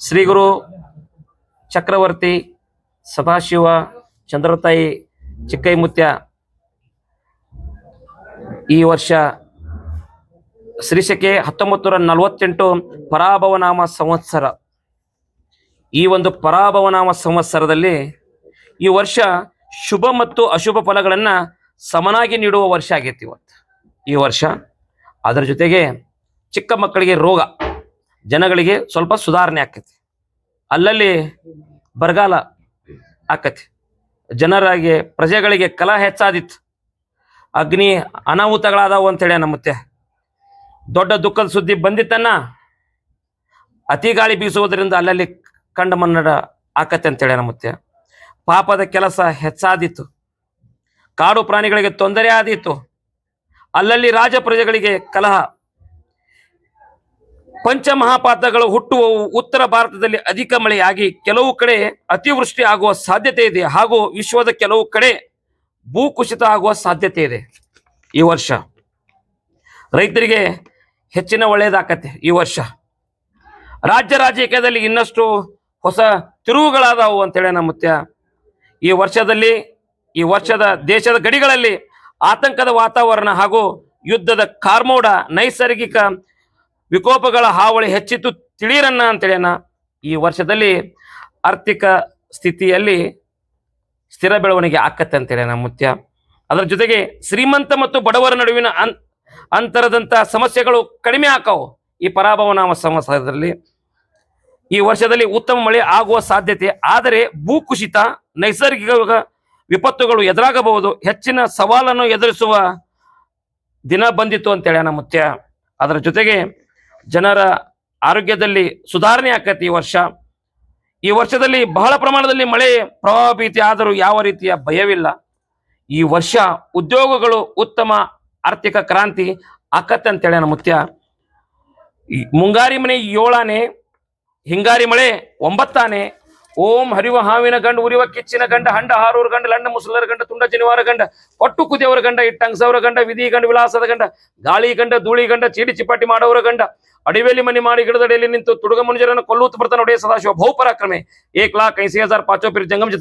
ಶ್ರೀ ಗುರು ಚಕ್ರವರ್ತಿ ಸದಾಶಿವ ಚಂದ್ರತಾಯಿ ಚಿಕ್ಕೈಮುತ್ಯ ಈ ವರ್ಷ ಶ್ರೀಶಕೆ ಹತ್ತೊಂಬತ್ತು ನೂರ ನಲವತ್ತೆಂಟು ಪರಾಭವನಾಮ ಸಂವತ್ಸರ. ಈ ಒಂದು ಪರಾಭವನಾಮ ಸಂವತ್ಸರದಲ್ಲಿ ಈ ವರ್ಷ ಶುಭ ಮತ್ತು ಅಶುಭ ಫಲಗಳನ್ನು ಸಮನಾಗಿ ನೀಡುವ ವರ್ಷ ಆಗೈತಿ ಇವತ್ತು. ಈ ವರ್ಷ ಅದರ ಜೊತೆಗೆ ಚಿಕ್ಕ ಮಕ್ಕಳಿಗೆ ರೋಗ, ಜನಗಳಿಗೆ ಸ್ವಲ್ಪ ಸುಧಾರಣೆ ಆಕ್ಕೈತಿ ಅಲ್ಲಲ್ಲಿ ಬರಗಾಲ ಆಕತಿ. ಜನರಾಗಿ, ಪ್ರಜೆಗಳಿಗೆ ಕಲ ಹೆಚ್ಚಾದಿತ್ತು. ಅಗ್ನಿ ಅನಾಹುತಗಳಾದವು ಅಂತೇಳಿ ನಮ್ಮತ್ತೆ ದೊಡ್ಡ ದುಃಖದ ಸುದ್ದಿ ಬಂದಿತ್ತನ್ನ ಅತಿ ಗಾಳಿ ಬೀಸುವುದರಿಂದ ಅಲ್ಲಲ್ಲಿ ಕಂಡ ಮನ್ನಡ ಆಕತ್ತೆ ಅಂತೇಳಿ ನಮ್ಮತ್ತೆ ಪಾಪದ ಕೆಲಸ ಹೆಚ್ಚಾದಿತ್ತು. ಕಾಡು ಪ್ರಾಣಿಗಳಿಗೆ ತೊಂದರೆ ಆದಿತ್ತು ಅಲ್ಲಲ್ಲಿ ರಾಜ ಪ್ರಜೆಗಳಿಗೆ ಕಲಹ ಪಂಚಮಹಾಪಾತಗಳು ಹುಟ್ಟುವವು. ಉತ್ತರ ಭಾರತದಲ್ಲಿ ಅಧಿಕ ಮಳೆಯಾಗಿ ಕೆಲವು ಕಡೆ ಅತಿವೃಷ್ಟಿ ಆಗುವ ಸಾಧ್ಯತೆ ಇದೆ. ಹಾಗೂ ವಿಶ್ವದ ಕೆಲವು ಕಡೆ ಭೂಕುಸಿತ ಆಗುವ ಸಾಧ್ಯತೆ ಇದೆ ಈ ವರ್ಷ. ರೈತರಿಗೆ ಹೆಚ್ಚಿನ ಒಳ್ಳೆಯದಾಕತೆ ಈ ವರ್ಷ. ರಾಜ್ಯ ರಾಜಕೀಯದಲ್ಲಿ ಇನ್ನಷ್ಟು ಹೊಸ ತಿರುವುಗಳಾದವು ಅಂತೇಳಿ ನಮ್ಮ ಮುತ್ಯ ಈ ವರ್ಷದಲ್ಲಿ, ಈ ವರ್ಷದ ದೇಶದ ಗಡಿಗಳಲ್ಲಿ ಆತಂಕದ ವಾತಾವರಣ ಹಾಗೂ ಯುದ್ಧದ ಕಾರ್ಮೋಡ ನೈಸರ್ಗಿಕ ವಿಕೋಪಗಳ ಹಾವಳಿ ಹೆಚ್ಚಿತ್ತು. ತಿಳಿಯರನ್ನ ಅಂತೇಳಿನ ಈ ವರ್ಷದಲ್ಲಿ ಆರ್ಥಿಕ ಸ್ಥಿತಿಯಲ್ಲಿ ಸ್ಥಿರ ಬೆಳವಣಿಗೆ ಆಕತ್ತೆ ಅಂತೇಳಿ ನಮ್ಮ ಮುತ್ಯ. ಅದರ ಜೊತೆಗೆ ಶ್ರೀಮಂತ ಮತ್ತು ಬಡವರ ನಡುವಿನ ಅಂತರದಂತ ಸಮಸ್ಯೆಗಳು ಕಡಿಮೆ ಆಕವು. ಈ ಪರಾಭವನಾಮ ಸಂವತ್ಸರದಲ್ಲಿ ಈ ವರ್ಷದಲ್ಲಿ ಉತ್ತಮ ಮಳೆ ಆಗುವ ಸಾಧ್ಯತೆ. ಆದರೆ ಭೂಕುಸಿತ, ನೈಸರ್ಗಿಕ ವಿಪತ್ತುಗಳು ಎದುರಾಗಬಹುದು. ಹೆಚ್ಚಿನ ಸವಾಲನ್ನು ಎದುರಿಸುವ ದಿನ ಬಂದಿತ್ತು ಅಂತೇಳಿ ನಮ್ಮ ಮುತ್ಯ. ಅದರ ಜೊತೆಗೆ ಜನರ ಆರೋಗ್ಯದಲ್ಲಿ ಸುಧಾರಣೆ ಆಕತಿ ಈ ವರ್ಷ. ಈ ವರ್ಷದಲ್ಲಿ ಬಹಳ ಪ್ರಮಾಣದಲ್ಲಿ ಮಳೆ ಪ್ರವಾಹ ಭೀತಿ ಆದರೂ ಯಾವ ರೀತಿಯ ಭಯವಿಲ್ಲ. ಈ ವರ್ಷ ಉದ್ಯೋಗಗಳು ಉತ್ತಮ ಆರ್ಥಿಕ ಕ್ರಾಂತಿ ಆಕತ್ತೆ ಅಂತೇಳಿ ನಮ್ಮ ಮುತ್ಯ. ಮುಂಗಾರಿ ಮನೆ ಏಳಾನೆ, ಹಿಂಗಾರಿ ಮಳೆ ಒಂಬತ್ತಾನೆ, ಓಂ ಹರಿವ ಹಾವಿನ ಗಂಡ ಉರಿವ ಕಿಚ್ಚಿನ ಗಂಡ, ಹಂಡ ಹಾರೂರು ಗಂಡ, ಲಂಡ ಮುಸಲರ ಗಂಡ, ತುಂಡ ಜನಿವಾರ ಗಂಡ ಒಟ್ಟು ಕುದಿಯವರ ಗಂಡ, ಇಟ್ಟಂಗ್ಸವರ ಗಂಡ, ವಿಧಿ ಗಂಡ, ವಿಲಾಸದ ಗಂಡ, ಗಾಳಿ ಗಂಡ, ಧೂಳಿ ಗಂಡ, ಚೀಡಿ ಚಿಪಾಟಿ ಮಾಡೋರ ಗಂಡ ಅಡಿವೇಲಿ ಮನಿ ಮಾಡಿ ಗಿಡದಡಿಯಲ್ಲಿ ನಿಂತು ತುಡುಗ ಮನುಜರನ್ನು ಕೊಲ್ಲುತ್ತ ಬರ್ತಾನೆ ಒಡೆಯ ಸದಾಶಿವ. ಬಹುಪರಾಕ್ರಮೆ ಏಕ್ ಲಾಖ್ ಐಸಿ ಹಜಾರ್ ಪಾಚೋ ಪಿರ್ ಜಂಗಮ್